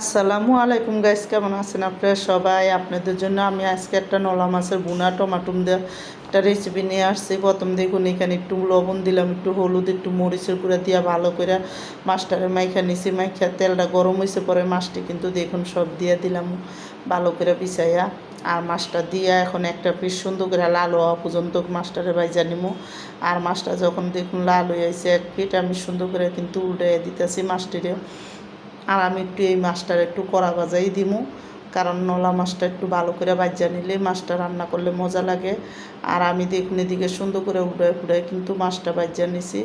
আসসালামু আলাইকুম গাইস কেমন আছেন আপনারা সবাই? আপনাদের জন্য আমি আজকে একটা নলা মাছের বুনা টমাটুম দিয়ে একটা রেসিপি নিয়ে আসছি। প্রথম দেখুন, এখানে একটু লবণ দিলাম, একটু হলুদ, একটু মরিচের গুঁড়া দিয়ে ভালো করে মাছটারে মাইখা নিছি, মাইখা তেলটা গরম হয়েছে পরে মাছটি কিন্তু দেখুন সব দিয়ে দিলাম, ভালো করে পিছাইয়া। আর মাছটা দিয়ে এখন একটা পিস সুন্দর করে লাল হওয়া পর্যন্ত মাছটারে বাইজা নিমু। আর মাছটা যখন দেখুন লাল হয়ে আছে এক পিঠ আমি সুন্দর করে কিন্তু উল্টে দিতেছি মাছটিরে। আর আমি একটু এই মাছটার একটু কড়া ভাজাই দিমু। কারণ নলা মাছটা একটু ভালো করে বাজ্যা নিলে মাছটা রান্না করলে মজা লাগে। আর আমি দেখুন এদিকে সুন্দর করে উড়ায় ফুড়ায় কিন্তু মাছটা বাজ্যা নিছি।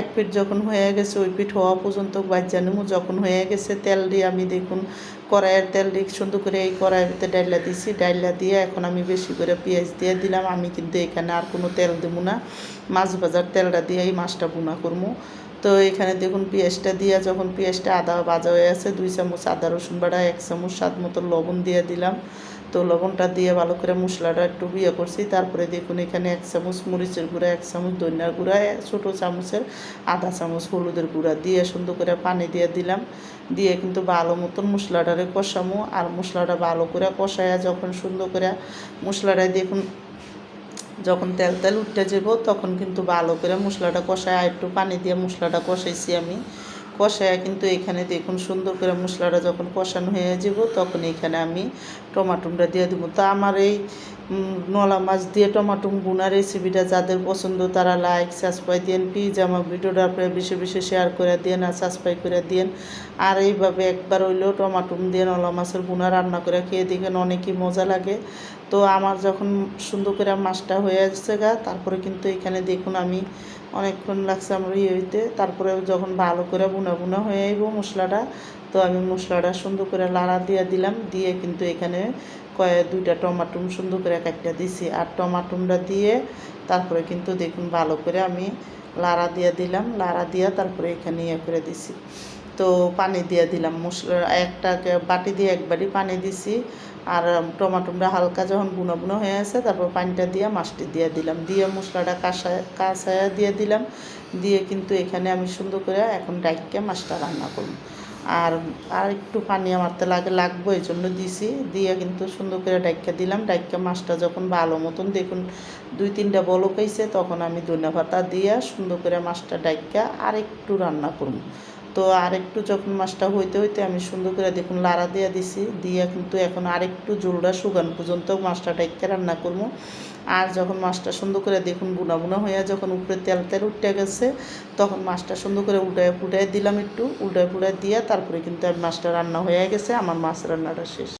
এক পিঠ যখন হয়ে গেছে, ওই পিঠ হওয়া পর্যন্ত বাজ্যা নিমু। যখন হয়ে গেছে, তেল দিয়ে আমি দেখুন কড়াইয়ের তেল দিয়ে সুন্দর করে এই কড়াইয়ের ভিতরে ডাইলা দিছি। ডাইলা দিয়ে এখন আমি বেশি করে পেঁয়াজ দিয়ে দিলাম। আমি কিন্তু এখানে আর কোনো তেল দেবো না। মাছ ভাজার তেলটা দিয়ে এই মাছটা বোনা করব তো এখানে দেখুন পেঁয়াজটা দিয়ে যখন পেঁয়াজটা আদা ভাজা হয়ে আছে, দুই চামচ আদা রসুন বাটা এক চামচ স্বাদ মতো লবণ দিয়ে দিলাম। তো লবণটা দিয়ে ভালো করে মশলাটা একটু বিয়ে করছি। তারপরে দেখুন এখানে এক চামচ মরিচের গুঁড়া, এক চামচ ধনিয়ার গুঁড়া, ছোটো চামচের আধা চামচ হলুদের গুঁড়া দিয়ে সুন্দর করে পানি দিয়ে দিলাম। দিয়ে কিন্তু ভালো মতন মশলাটারে কষামো। আর মশলাটা ভালো করে কষায়া যখন সুন্দর করে মশলাটা দেখুন যখন তেল তেল উঠতে যাব, তখন কিন্তু ভালো করে মশলাটা কষায়, আর একটু পানি দিয়ে মশলাটা কষাইছি আমি। কষায় কিন্তু এখানে দেখুন সুন্দর করে মশলাটা যখন কষানো হয়ে যাব, তখন এখানে আমি টমাটোমটা দিয়ে দেবো। তো আমার এই নলা মাছ দিয়ে টমাটো গুনা রেসিপিটা যাদের পছন্দ তারা লাইক সাবস্ক্রাইব দিন প্লিজ আমার ভিডিওটা আপনারা বেশি বেশি শেয়ার করে দিন আর সাবস্ক্রাইব করে দিন আর এইভাবে একবার হইলেও টমাটুম দিয়ে নলা মাছের গুনা রান্না করে খেয়ে দেখেন অনেকই মজা লাগে। তো আমার যখন সুন্দর করে মাছটা হয়ে আসছে গা, তারপরে কিন্তু এখানে দেখুন আমি অনেকক্ষণ লাগছে আমার ইয়ে হইতে। তারপরে যখন ভালো করে বুনা বুনা হয়ে আইব মশলাটা, তো আমি মশলাটা সুন্দর করে লাড়া দিয়ে দিলাম। দিয়ে কিন্তু এখানে কয়ে দুইটা টমাটুম সুন্দর করে একটা দিছি। আর টমাটুমটা দিয়ে তারপরে কিন্তু দেখুন ভালো করে আমি লাড়া দিয়ে দিলাম। লাড়া দিয়ে তারপরে এখানে ইয়ে করে দিছি। তো পানি দিয়ে দিলাম। মশলা একটা বাটি দিয়ে একবারই পানি দিছি। আর টমাটোমটা হালকা যখন বুনো বুনো হয়ে আছে, তারপর পানিটা দিয়ে মাছটি দিয়ে দিলাম। দিয়ে মশলাটা কাঁসায় কাঁসায়া দিয়ে দিলাম। দিয়ে কিন্তু এখানে আমি সুন্দর করে এখন ডাইকে মাছটা রান্না করব। আর আর একটু পানি আমারতে লাগে, লাগবো এই জন্য দিছি। দিয়ে কিন্তু সুন্দর করে ডাইকা দিলাম। ডাইকা মাছটা যখন ভালো মতন দেখুন, দুই তিনটা বলক হয়েছে তখন আমি ধনে পাতা দিয়ে সুন্দর করে মাছটা ডাইকা আর একটু রান্না করব। তো আরেকটু যখন মাছটা হইতে হইতে আমি সুন্দর করে দেখুন লাড়া দিয়ে দিছি, দিয়ে কিন্তু এখন আরেকটু জোলটা শুকান পর্যন্ত মাছটা টাইকে রান্না করব। আর যখন মাছটা সুন্দর করে দেখুন বুনা বুনা হইয়া যখন উপরে তেল তেল উঠে গেছে, তখন মাছটা সুন্দর করে উল্টায় ফুটায় দিলাম একটু উল্টায় ফুটায় দিয়ে তারপরে কিন্তু মাছটা রান্না হয়ে গেছে, আমার মাছ রান্নাটা শেষ।